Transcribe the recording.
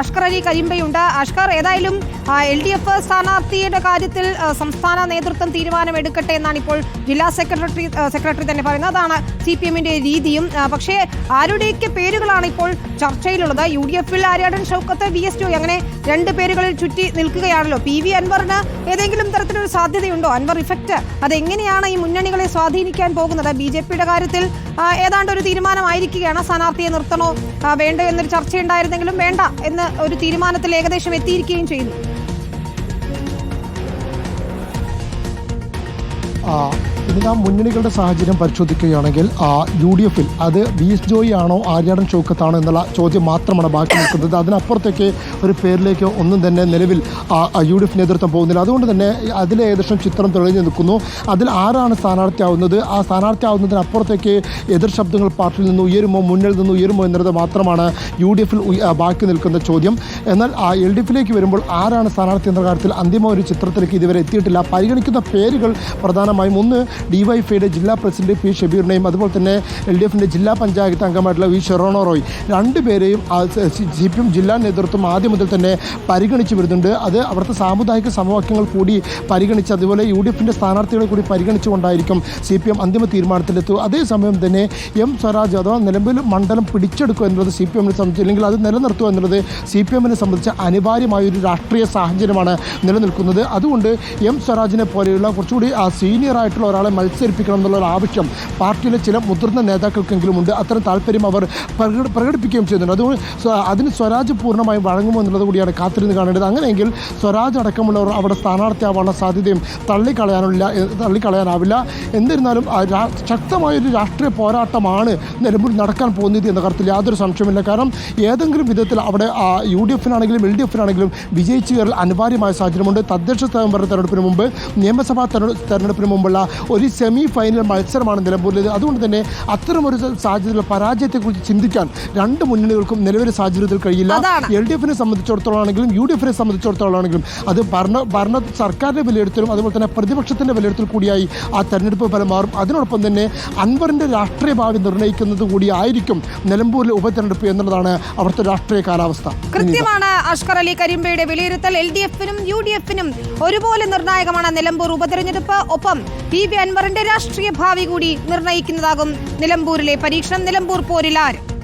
അഷ്കർ അലി കരിമ്പയുണ്ട്. അഷ്കർ ഏതായാലും L D F സ്ഥാനാർത്ഥിയുടെ കാര്യത്തിൽ സംസ്ഥാന നേതൃത്വം തീരുമാനമെടുക്കട്ടെ എന്നാണ് ഇപ്പോൾ ജില്ലാ സെക്രട്ടറി സെക്രട്ടറി തന്നെ പറയുന്നത്. അതാണ് സി പി എമ്മിന്റെ രീതിയും പക്ഷേ ആരുടെയൊക്കെ പേരുകളാണ് ഇപ്പോൾ ചർച്ചയിലുള്ളത്? യു ഡി എഫിൽ ആര്യാടൻ ഷൗക്കത്ത് വി എസ് ടു അങ്ങനെ രണ്ട് പേരുകളിൽ ചുറ്റി നിൽക്കുകയാണല്ലോ. പി വി അൻവറിന് ഏതെങ്കിലും തരത്തിലൊരു സാധ്യതയുണ്ടോ? അൻവർ ഇഫക്റ്റ് അതെങ്ങനെയാണ് ഈ മുന്നണികളെ സ്വാധീനിക്കാൻ പോകുന്നത്? ബി ജെ പിയുടെ കാര്യത്തിൽ ഏതാണ്ട് ഒരു തീരുമാനമായിരിക്കുകയാണ്. സ്ഥാനാർത്ഥിയെ നിർത്തണോ വേണ്ടോ എന്നൊരു ചർച്ചയുണ്ടായിരുന്നെങ്കിലും വേണ്ട എന്ന് ഒരു തീരുമാനത്തിൽ ഏകദേശം എത്തിയിരിക്കുകയും ചെയ്യുന്നു ഇനി നാം മുന്നണികളുടെ സാഹചര്യം പരിശോധിക്കുകയാണെങ്കിൽ യു ഡി എഫിൽ അത് വി എസ് ജോയി ആണോ ആര്യാടൻ ചൗക്കത്താണോ എന്നുള്ള ചോദ്യം മാത്രമാണ് ബാക്കി നിൽക്കുന്നത്. അതിനപ്പുറത്തേക്ക് ഒരു പേരിലേക്ക് ഒന്നും തന്നെ നിലവിൽ യു ഡി എഫ് നേതൃത്വം പോകുന്നില്ല. അതുകൊണ്ട് തന്നെ അതിലെ ഏകദേശം ചിത്രം തെളിഞ്ഞു നിൽക്കുന്നു. അതിൽ ആരാണ് സ്ഥാനാർത്ഥിയാവുന്നത്? ആ സ്ഥാനാർത്ഥിയാവുന്നതിനപ്പുറത്തേക്ക് എതിർ ശബ്ദങ്ങൾ പാർട്ടിയിൽ നിന്ന് ഉയരുമോ മുന്നിൽ നിന്ന് ഉയരുമോ എന്നത് മാത്രമാണ് യു ഡി എഫിൽ ബാക്കി നിൽക്കുന്ന ചോദ്യം. എന്നാൽ ആ എൽ ഡി എഫിലേക്ക് വരുമ്പോൾ ആരാണ് സ്ഥാനാർത്ഥി എന്ന കാര്യത്തിൽ അന്തിമ ഒരു ചിത്രത്തിലേക്ക് ഇതുവരെ എത്തിയിട്ടില്ല. പരിഗണിക്കുന്ന പേരുകൾ പ്രധാനമായും ഒന്ന് ഡിവൈഫൈയുടെ ജില്ലാ പ്രസിഡന്റ് പി ഷബീറിനെയും അതുപോലെ തന്നെ എൽ ഡി എഫിന്റെ ജില്ലാ പഞ്ചായത്ത് അംഗമായിട്ടുള്ള വി ഷെറോണോ റോയ് രണ്ടുപേരെയും സി പി എം ജില്ലാ നേതൃത്വം ആദ്യം മുതൽ തന്നെ പരിഗണിച്ചു വരുന്നുണ്ട്. അത് അവിടുത്തെ സാമുദായിക സമവാക്യങ്ങൾ കൂടി പരിഗണിച്ച് അതുപോലെ യു ഡി എഫിന്റെ സ്ഥാനാർത്ഥികളെ കൂടി പരിഗണിച്ചുകൊണ്ടായിരിക്കും സി പി എം അന്തിമ തീരുമാനത്തിലെത്തുക. അതേസമയം തന്നെ എം സ്വരാജ് അഥവാ നിലമ്പിൽ മണ്ഡലം പിടിച്ചെടുക്കുക എന്നുള്ളത് സി പി എമ്മിനെ സംബന്ധിച്ച് അല്ലെങ്കിൽ അത് നിലനിർത്തുക എന്നുള്ളത് സി പി എമ്മിനെ സംബന്ധിച്ച് അനിവാര്യമായ ഒരു രാഷ്ട്രീയ സാഹചര്യമാണ് നിലനിൽക്കുന്നത്. അതുകൊണ്ട് എം സ്വരാജിനെ പോലെയുള്ള കുറച്ചുകൂടി സീനിയർ ആയിട്ടുള്ള ഒരാളെ മത്സരിപ്പിക്കണം എന്നുള്ള ഒരു ആവശ്യം പാർട്ടിയിലെ ചില മുതിർന്ന നേതാക്കൾക്കെങ്കിലും ഉണ്ട് അത്തരം താല്പര്യം അവർ പ്രകട- പ്രകടിപ്പിക്കുകയും ചെയ്യുന്നുണ്ട്. അതുകൊണ്ട് അതിന് സ്വരാജ് പൂർണമായും വഴങ്ങുമോ എന്നുള്ളത് കൂടിയാണ് കാത്തിരുന്ന് കാണേണ്ടത്. അങ്ങനെയെങ്കിൽ സ്വരാജ് അടക്കമുള്ളവർ അവിടെ സ്ഥാനാർത്ഥിയാവാനുള്ള സാധ്യതയും തള്ളിക്കളയാനില്ല എ- തള്ളിക്കളയാനാവില്ല. എന്നിരുന്നാലും ശക്തമായൊരു രാഷ്ട്രീയ പോരാട്ടമാണ് നിലമ്പൂർ നടക്കാൻ പോകുന്നത് എന്ന കാര്യത്തിൽ യാതൊരു സംശയമില്ല കാരണം ഏതെങ്കിലും വിധത്തിൽ അവിടെ യു ഡി എഫിനാണെങ്കിലും എൽ ഡി എഫിനാണെങ്കിലും വിജയിച്ചു കയറൽ അനിവാര്യമായ സാഹചര്യമുണ്ട്. തദ്ദേശ സ്വയംഭരണ തെരഞ്ഞെടുപ്പിന് മുമ്പ് നിയമസഭാ തെരഞ്ഞെ- തെരഞ്ഞെടുപ്പിന് മുമ്പുള്ള ഒരു സെമി ഫൈനൽ മത്സരമാണ് നിലമ്പൂരിലേത്. അതുകൊണ്ട് തന്നെ അത്തരമൊരു സാഹചര്യത്തിലുള്ള പരാജയത്തെക്കുറിച്ച് ചിന്തിക്കാൻ രണ്ട് മുന്നണികൾക്കും നിലവിലെ സാഹചര്യത്തിൽ കഴിയില്ല. എൽ ഡി എഫിനെ സംബന്ധിച്ചിടത്തോളം ആണെങ്കിലും യു ഡി എഫിനെ സംബന്ധിച്ചിടത്തോളം ആണെങ്കിലും അത് ഭരണ ഭരണ സർക്കാരിന്റെ വിലയിരുത്തലും അതുപോലെ തന്നെ പ്രതിപക്ഷത്തിന്റെ വിലയിരുത്തൽ കൂടിയായി ആ തെരഞ്ഞെടുപ്പ് ഫലം മാറും. അതിനോടൊപ്പം തന്നെ അൻവറിന്റെ രാഷ്ട്രീയ ഭാവി നിർണയിക്കുന്നത് കൂടിയായിരിക്കും നിലമ്പൂരിലെ ഉപതെരഞ്ഞെടുപ്പ് എന്നുള്ളതാണ് അവിടുത്തെ രാഷ്ട്രീയ കാലാവസ്ഥ. കൃത്യമാണ് അഷ്കർ അലി കരിമ്പയുടെ വിലയിരുത്തൽ. എൽ ഡി എഫിനും യു ഡി എഫിനും ഒരുപോലെ നിർണായകമാണ് നിലമ്പൂർ ഉപതെരഞ്ഞെടുപ്പ്. ഒപ്പം പി വി അൻവറിന്റെ രാഷ്ട്രീയ ഭാവി കൂടി നിർണയിക്കുന്നതാകും. നിലമ്പൂരിലെ പരീക്ഷണം. നിലമ്പൂർ പോരിൽ ആര്?